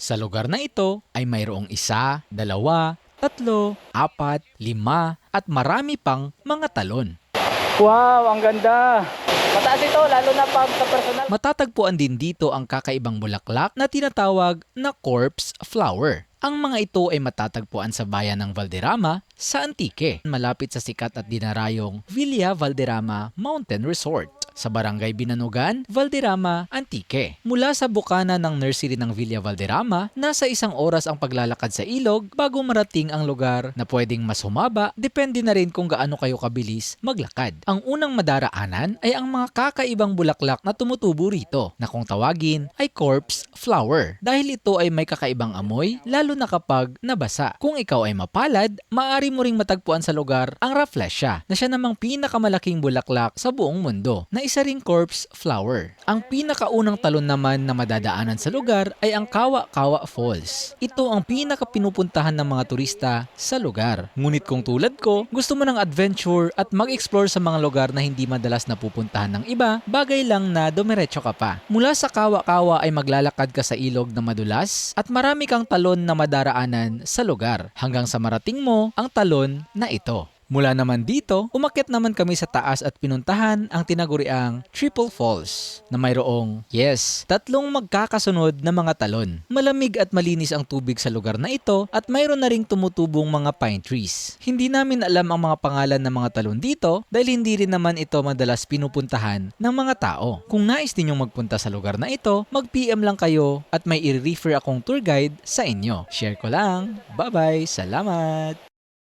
Sa lugar na ito ay mayroong isa, dalawa, tatlo, apat, lima, at marami pang mga talon. Wow, ang ganda. Mataas ito, lalo na pag sa personal. Matatagpuan din dito ang kakaibang bulaklak na tinatawag na corpse flower. Ang mga ito ay matatagpuan sa bayan ng Valderrama sa Antique, malapit sa sikat at dinarayong Villa Valderrama Mountain Resort sa Barangay Binanugan, Valderrama, Antique. Mula sa bukana ng nursery ng Villa Valderrama, nasa isang oras ang paglalakad sa ilog bago marating ang lugar na pwedeng mas humaba, depende na rin kung gaano kayo kabilis maglakad. Ang unang madaraanan ay ang mga kakaibang bulaklak na tumutubo rito, na kung tawagin ay corpse flower. Dahil ito ay may kakaibang amoy, lalo na kapag nabasa. Kung ikaw ay mapalad, maaari mo ring matagpuan sa lugar ang rafflesia, na siya namang pinakamalaking bulaklak sa buong mundo, na isa ring corpse flower. Ang pinakaunang talon naman na madadaanan sa lugar ay ang Kawa-Kawa Falls. Ito ang pinakapinupuntahan ng mga turista sa lugar. Ngunit kung tulad ko, gusto mo ng adventure at mag-explore sa mga lugar na hindi madalas napupuntahan ng iba, bagay lang na dumiretso ka pa. Mula sa Kawa-Kawa ay maglalakad ka sa ilog na madulas at marami kang talon na madaraanan sa lugar hanggang sa marating mo ang talon na ito. Mula naman dito, umakyat naman kami sa taas at pinuntahan ang tinaguriang Triple Falls na mayroong, yes, tatlong magkakasunod na mga talon. Malamig at malinis ang tubig sa lugar na ito at mayroon na ring tumutubong mga pine trees. Hindi namin alam ang mga pangalan ng mga talon dito dahil hindi rin naman ito madalas pinupuntahan ng mga tao. Kung nais ninyong magpunta sa lugar na ito, mag-PM lang kayo at may i-refer akong tour guide sa inyo. Share ko lang. Bye-bye. Salamat!